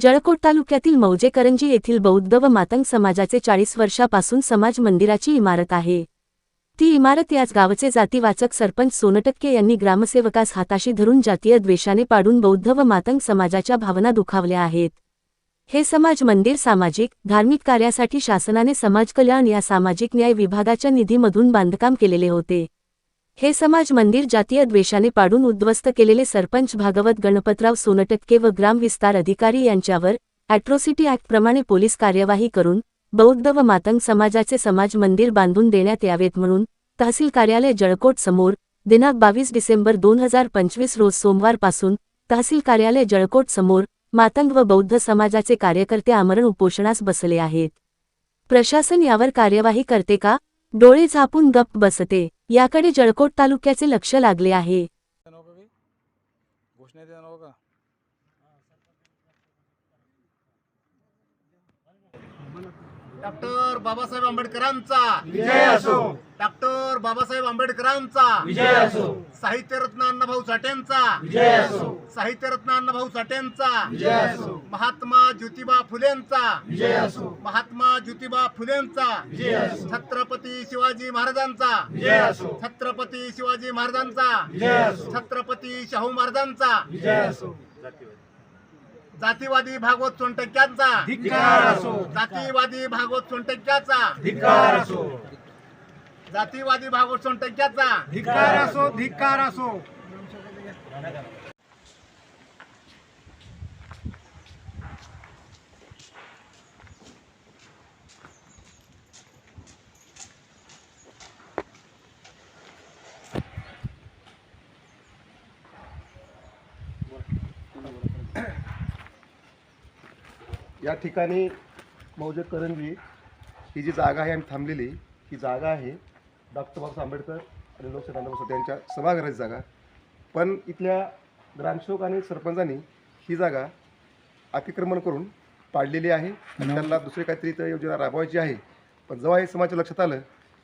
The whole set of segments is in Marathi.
जळकोट तालुक्यातील मौजेकरंजी येथील बौद्ध व मातंग समाजाचे चाळीस वर्षापासून समाज मंदिराची इमारत आहे. ती इमारत याच गावचे जातीवाचक सरपंच सोनटक्के यांनी ग्रामसेवकास हाताशी धरून जातीय द्वेषाने पाडून बौद्ध व मातंग समाजाच्या भावना दुखावल्या आहेत. हे समाज मंदिर सामाजिक धार्मिक कार्यासाठी शासनाने समाज कल्याण या सामाजिक न्याय विभागाच्या निधीमधून बांधकाम केलेले होते. हे समाज मंदिर जातीय द्वेषाने पाडून उद्ध्वस्त केलेले सरपंच भागवत गणपतराव सोनटक्के व ग्रामविस्तार अधिकारी यांच्यावर अॅट्रॉसिटी ॲक्टप्रमाणे पोलीस कार्यवाही करून बौद्ध व मातंग समाजाचे समाज मंदिर बांधून देण्यात यावेत म्हणून तहसील कार्यालय जळकोट समोर दिनांक बावीस डिसेंबर दोन हजार पंचवीस रोज सोमवारपासून तहसील कार्यालय जळकोट समोर मातंग व बौद्ध समाजाचे कार्यकर्ते आमरण उपोषणास बसले आहेत. प्रशासन यावर कार्यवाही करते का? डोळे झापून गप्प बसते. याकडे जळकोट तालुक्याचे लक्ष लागले आहे देणार का काही घोषणा देणार का डॉक्टर बाबासाहेब आंबेडकरांचा. विजय असो. डॉक्टर बाबासाहेब आंबेडकरांचा. विजय असो. साहित्यरत्न अण्णाभाऊ साठेंचा. विजय असो. साहित्यरत्न अण्णाभाऊ साठेंचा. विजय असो. महात्मा ज्योतिबा फुलेंचा. विजय असो. महात्मा ज्योतिबा फुलेंचा. विजय असो. छत्रपती शिवाजी महाराजांचा. विजय असो. छत्रपती शिवाजी महाराजांचा. विजय असो. छत्रपती शाहू महाराजांचा. विजय असो. जातीवादी भागवत सोनटक्क्यांचा. धिक्कार असो. जातीवादी भागवत सोनटक्क्याचा. धिक्कार असो. जातीवादी भागवत सोनटक्क्याचा. धिक्कार असो धिक्कार असो. या ठिकाणी मौजे करंजी ही जी जागा आहे आम्ही थांबलेली ही जागा आहे डॉक्टर बाबासाहेब आंबेडकर आणि लोकशाही नाना बसवत यांच्या सभागृहाची जागा. पण इथल्या ग्रामसेवक आणि सरपंचांनी ही जागा अतिक्रमण करून पाडलेली आहे. आणि त्यांना दुसरी काहीतरी इथं योजना राबवायची आहे. पण जेव्हा हे समाजाच्या लक्षात आलं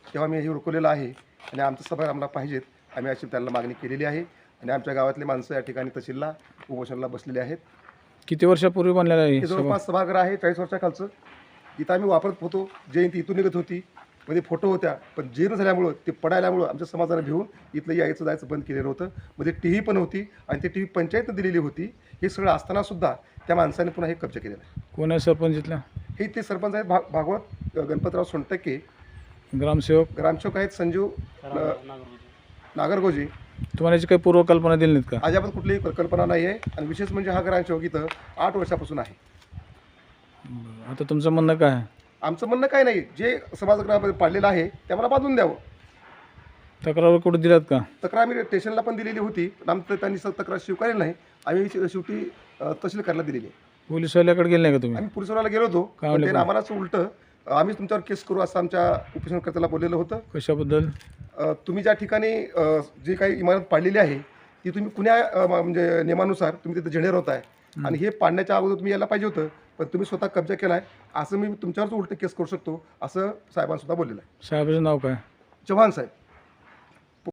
तेव्हा मी हे उरकवलेलं आहे आणि आमचं सभा आम्हाला पाहिजेत. आम्ही अशी त्यांना मागणी केलेली आहे. आणि आमच्या गावातले माणसं या ठिकाणी तहसीलला उपोषणाला बसलेले आहेत. किती वर्षापूर्वी बनलेला आहे हे हे? जवळपास सभागृह आहे चाळीस वर्षाखालचं. इथं आम्ही वापरत होतो जयंती इथून निघत होती. मध्ये फोटो होत्या पण जीर्ण झाल्यामुळं ते पडायल्यामुळं आमच्या समाजानं भिवून इथलं यायचं जायचं बंद केलेलं होतं. मध्ये टी व्ही पण होती आणि ती टी व्ही पंचायतनं दिलेली होती. हे सगळं असताना सुद्धा त्या माणसाने पुन्हा हे कब्जा केलेलं आहे. कोण आहे सरपंच इथला? हे ते सरपंच आहेत भाग भागवत अ, गणपतराव सोनटक्के. ग्रामसेवक? ग्रामसेवक आहेत संजीव अ, नागरगोजी. तुम्हाला याची काही पूर्वकल्पना दिली नाहीत का? अजाबात कुठलीही कल्पना नाही आहे आणि विशेष म्हणजे हा ग्रामसेवक इथं आठ वर्षापासून आहे. बरं. आता तुमचं म्हणणं काय आहे? आमचं म्हणणं काय नाही जे समाजग्रहामध्ये पाडलेलं आहे ते आम्हाला बांधून द्यावं. तक्रार कुठे दिल्यात का? तक्रार आम्ही स्टेशनला पण दिलेली होती पण आमचं त्यांनी स- तक्रार स्वीकारली नाही. आम्ही शे- शेवटी अ, तहसील करायला दिलेली आहे. पोलीसवाल्याकडे गेले नाही का तुम्ही? आम्ही पोलिसवाला गेलो होतो पण म्हणले त्याने पण? आम्हाला असं उलटं अ, आम्हीच तुमच्यावर केस करू असं आमच्या उपोषणकर्त्याला बोललेलं होतं. कशाबद्दल? तुम्ही ज्या ठिकाणी जी काही इमारत पाडलेली आहे ती तुम्ही कुण्या म्हणजे नियमानुसार तुम्ही तिथे झेंडेर होताय आणि हे पाडण्याच्या अगोदर तुम्ही यायला पाहिजे होतं पण तुम्ही स्वतः कब्जा केला आहे असं मी तुमच्यावरच उलटं केस करू शकतो असं साहेबांसुद्धा बोललेलं आहे. साहेबाचं नाव काय? चव्हाण साहेब.